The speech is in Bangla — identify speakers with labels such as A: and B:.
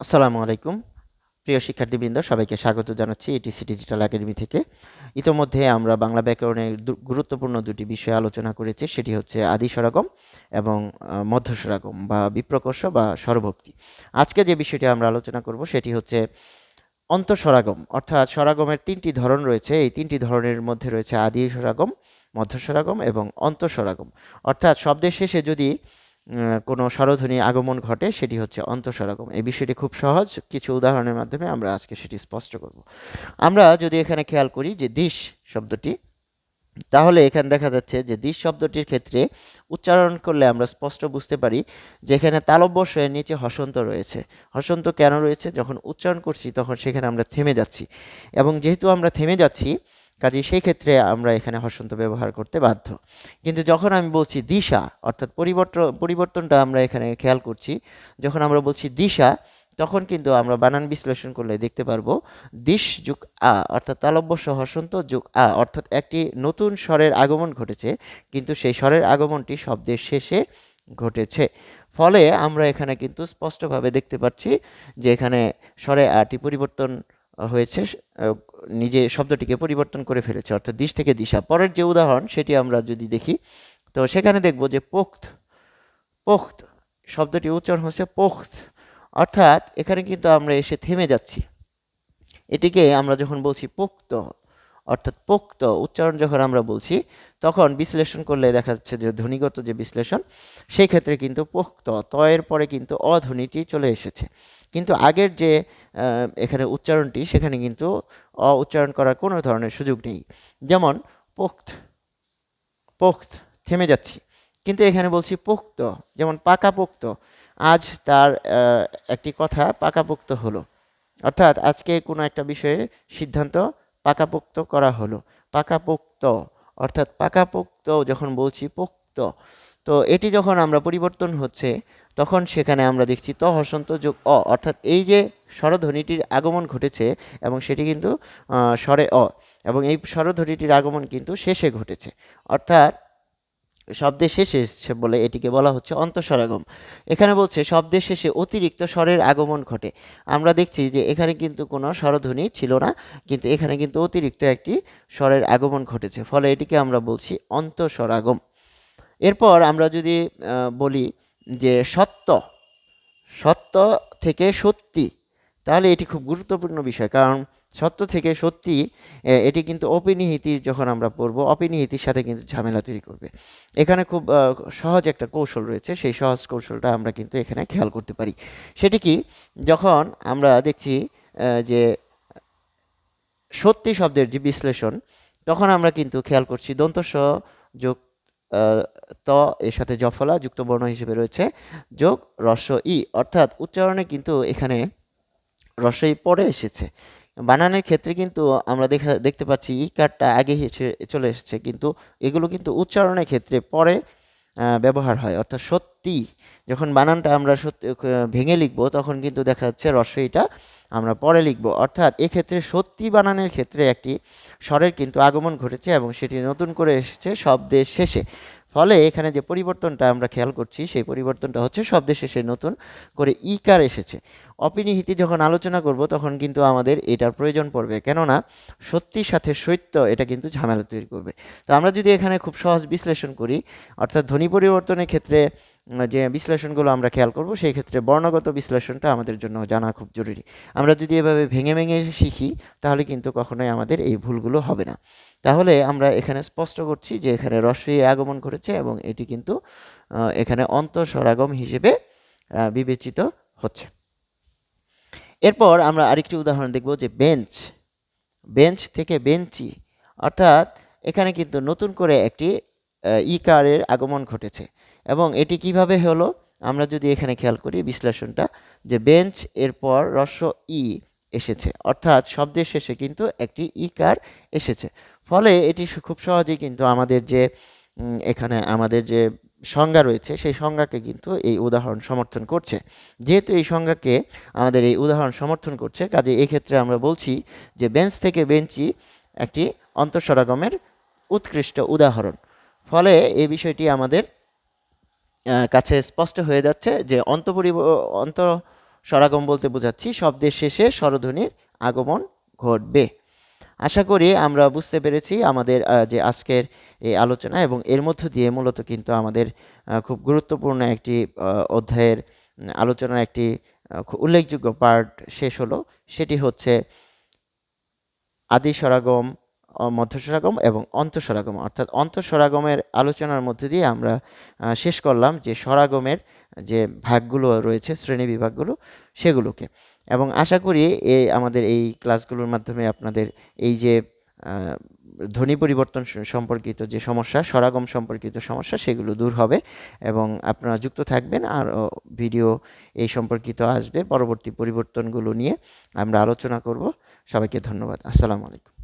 A: আসসালামু আলাইকুম। প্রিয় শিক্ষার্থীবৃন্দ, সবাইকে স্বাগত জানাচ্ছি এটিসি ডিজিটাল একাডেমি থেকে। ইতোমধ্যে আমরা বাংলা ব্যাকরণের গুরুত্বপূর্ণ দুটি বিষয় আলোচনা করেছি, সেটি হচ্ছে আদি স্বরাগম এবং মধ্য স্বরাগম বা বিপ্রকর্ষ বা স্বরভক্তি আজকে যে বিষয়টি আমরা আলোচনা করব, সেটি হচ্ছে অন্তঃস্বরাগম অর্থাৎ স্বরাগমের তিনটি ধরন রয়েছে। এই তিনটি ধরনের মধ্যে রয়েছে আদি স্বরাগম মধ্য স্বরাগম এবং অন্তঃস্বরাগম অর্থাৎ শব্দের শেষে যদি কোনো স্বরধ্বনি আগমন ঘটে, সেটি হচ্ছে অন্তঃস্বরাগম। এই বিষয়টি খুব সহজ। কিছু উদাহরণের মাধ্যমে আমরা আজকে সেটি স্পষ্ট করব। আমরা যদি এখানে খেয়াল করি যে দিশ শব্দটি, তাহলে এখানে দেখা যাচ্ছে যে দিশ শব্দটির ক্ষেত্রে উচ্চারণ করলে আমরা স্পষ্ট বুঝতে পারি যে এখানে তালব্যস্বয়ের নিচে হসন্ত রয়েছে। হসন্ত কেন রয়েছে? যখন উচ্চারণ করছি, তখন সেখানে আমরা থেমে যাচ্ছি। এবং যেহেতু আমরা থেমে যাচ্ছি কাজে সেই ক্ষেত্রে আমরা এখানে হসন্ত ব্যবহার করতে বাধ্য। কিন্তু যখন আমি বলছি দিশা, অর্থাৎ পরিবর্তন পরিবর্তনটা আমরা এখানে খেয়াল করছি, যখন আমরা বলছি দিশা, তখন কিন্তু আমরা বানান বিশ্লেষণ করলে দেখতে পারব, দিশ যুগ আ, অর্থাৎ তালব্যস্য হসন্ত যুগ আ, অর্থাৎ একটি নতুন স্বরের আগমন ঘটেছে, কিন্তু সেই স্বরের আগমনটি শব্দের শেষে ঘটেছে। ফলে আমরা এখানে কিন্তু স্পষ্টভাবে দেখতে পাচ্ছি যে এখানে স্বরে আটি পরিবর্তন হয়েছে নিজে শব্দটিকে পরিবর্তন করে ফেলেছে, অর্থাৎ দিশ থেকে দিশা। পরের যে উদাহরণ, সেটি আমরা যদি দেখি, তো সেখানে দেখব যে পোক্ত পোক্ত শব্দটি উচ্চারণ হচ্ছে পোক্ত। অর্থাৎ এখানে কিন্তু আমরা এসে থেমে যাচ্ছি। এটিকে আমরা যখন বলছি পোক্ত, অর্থাৎ পোক্ত উচ্চারণ যখন আমরা বলছি, তখন বিশ্লেষণ করলে দেখা যাচ্ছে যে ধ্বনিগত যে বিশ্লেষণ, সেই ক্ষেত্রে কিন্তু পোক্ত তয়ের পরে কিন্তু অধ্বনিটি চলে এসেছে। কিন্তু আগের যে এখানে উচ্চারণটি, সেখানে কিন্তু অ উচ্চারণ করার কোনো ধরনের সুযোগ নেই। যেমন, পোক্ত পোক্ত, থেমে যাচ্ছি। কিন্তু এখানে বলছি পোক্ত, যেমন পাকাপোক্ত আজ তার একটি কথা পাকাপোক্ত হলো। অর্থাৎ আজকে কোনো একটা বিষয়ে সিদ্ধান্ত পাকাপোক্ত করা হলো। পাকাপোক্ত অর্থাৎ পাকাপোক্ত যখন বলছি পোক্ত তো এটি যখন আমরা পরিবর্তন হচ্ছে, তখন সেখানে আমরা দেখছি ত হসন্ত যোগ অ, অর্থাৎ এই যে স্বরধ্বনিটির আগমন ঘটেছে এবং সেটি কিন্তু স্বরে অ এবং এই স্বরধ্বনিটির আগমন কিন্তু শেষে ঘটেছে। অর্থাৎ শব্দের শেষে এসেছে বলে এটিকে বলা হচ্ছে অন্তঃস্বরাগম। এখানে বলছে শব্দের শেষে অতিরিক্ত স্বরের আগমন ঘটে। আমরা দেখছি যে এখানে কিন্তু কোনো স্বরধ্বনি ছিল না, কিন্তু এখানে কিন্তু অতিরিক্ত একটি স্বরের আগমন ঘটেছে। ফলে এটিকে আমরা বলছি অন্তঃস্বরাগম। এরপর আমরা যদি বলি যে সত্য সত্য থেকে সত্যি, তাহলে এটি খুব গুরুত্বপূর্ণ বিষয়। কারণ সত্য থেকে সত্যি এটি কিন্তু অপিনিহিতির যখন আমরা পড়ব অপিনিহিতির সাথে কিন্তু ঝামেলা তৈরি করবে। এখানে খুব সহজ একটা কৌশল রয়েছে, সেই সহজ কৌশলটা আমরা কিন্তু এখানে খেয়াল করতে পারি। সেটি কি? যখন আমরা দেখছি যে সত্যি শব্দের যে বিশ্লেষণ, তখন আমরা কিন্তু খেয়াল করছি দন্তস্ব যোগ ত এর সাথে জফলা যুক্ত বর্ণ হিসেবে রয়েছে, যোগ রস্ব ই। অর্থাৎ উচ্চারণে কিন্তু এখানে রস্য ই পরে এসেছে। বানানের ক্ষেত্রে কিন্তু আমরা দেখা, দেখতে পাচ্ছি ই কারটা আগে চলে এসেছে। কিন্তু এগুলো কিন্তু উচ্চারণের ক্ষেত্রে পরে ব্যবহার হয়। অর্থাৎ সত্যি যখন বানানটা আমরা সত্যি ভেঙে লিখব, তখন কিন্তু দেখা যাচ্ছে রস্বইটা আমরা পরে লিখব। অর্থাৎ এক্ষেত্রে সত্যি বানানের ক্ষেত্রে একটি স্বরের কিন্তু আগমন ঘটেছে এবং সেটি নতুন করে এসেছে শব্দের শেষে। ফলে এখানে যে পরিবর্তনটা আমরা খেয়াল করছি, সেই পরিবর্তনটা হচ্ছে শব্দের শেষে নতুন করে ইকার এসেছে। অপিনিহিতি যখন আলোচনা করব, তখন কিন্তু আমাদের এটার প্রয়োজন পড়বে। কেননা, সত্যির সাথে সত্য, এটা কিন্তু ঝামেলা তৈরি করবে। তো আমরা যদি এখানে খুব সহজ বিশ্লেষণ করি, অর্থাৎ ধ্বনি পরিবর্তনের ক্ষেত্রে যে বিশ্লেষণগুলো আমরা খেয়াল করব, সেই ক্ষেত্রে বর্ণগত বিশ্লেষণটা আমাদের জন্য জানা খুব জরুরি। আমরা যদি এভাবে ভেঙে ভেঙে শিখি, তাহলে কিন্তু কখনোই আমাদের এই ভুলগুলো হবে না। তাহলে আমরা এখানে স্পষ্ট করছি যে এখানে রস্বই আগমন করেছে এবং এটি কিন্তু এখানে অন্তঃস্বরাগম হিসেবে বিবেচিত হচ্ছে। এরপর আমরা আরেকটি উদাহরণ দেখব যে বেঞ্চ বেঞ্চ থেকে বেঞ্চি অর্থাৎ এখানে কিন্তু নতুন করে একটি আহ, ইকারের আগমন ঘটেছে। এবং এটি কীভাবে হলো? আমরা যদি এখানে খেয়াল করি বিশ্লেষণটা যে বেঞ্চ এরপর রস্য ই এসেছে অর্থাৎ শব্দের শেষে কিন্তু একটি ইকার এসেছে। ফলে এটি খুব সহজেই কিন্তু আমাদের যে এখানে আমাদের যে সংজ্ঞা রয়েছে, সেই সংজ্ঞাকে কিন্তু এই উদাহরণ সমর্থন করছে। যেহেতু এই সংজ্ঞাকে আমাদের এই উদাহরণ সমর্থন করছে, কাজে ক্ষেত্রে আমরা বলছি যে বেঞ্চ থেকে বেঞ্চি একটি অন্তঃস্বরাগমের উৎকৃষ্ট উদাহরণ। ফলে এই বিষয়টি আমাদের কাছে স্পষ্ট হয়ে যাচ্ছে যে অন্তপরিব অন্ত স্বরাগম বলতে বোঝাচ্ছি, শব্দের শেষে স্বরধ্বনির আগমন ঘটবে। আশা করি আমরা বুঝতে পেরেছি আমাদের যে আজকের এই আলোচনা এবং এর মধ্য দিয়ে মূলত কিন্তু আমাদের খুব গুরুত্বপূর্ণ একটি অধ্যায়ের আলোচনার একটি খুব উল্লেখযোগ্য পার্ট শেষ হলো। সেটি হচ্ছে আদি স্বরাগম অ- মধ্য স্বরাগম এবং অন্তঃস্বরাগম অর্থাৎ অন্তঃস্বরাগমের আলোচনার মধ্যে দিয়ে আমরা শেষ করলাম যে স্বরাগমের যে ভাগগুলো রয়েছে, শ্রেণি বিভাগগুলো, সেগুলোকে। এবং আশা করি এই আমাদের এই ক্লাসগুলোর মাধ্যমে আপনাদের এই যে ধ্বনি পরিবর্তন সম্পর্কিত যে সমস্যা, সরাগম সম্পর্কিত সমস্যা, সেগুলো দূর হবে এবং আপনারা যুক্ত থাকবেন আর ভিডিও এই সম্পর্কিত আসবে। পরবর্তী পরিবর্তনগুলো নিয়ে আমরা আলোচনা করব। সবাইকে ধন্যবাদ। আসসালামু আলাইকুম।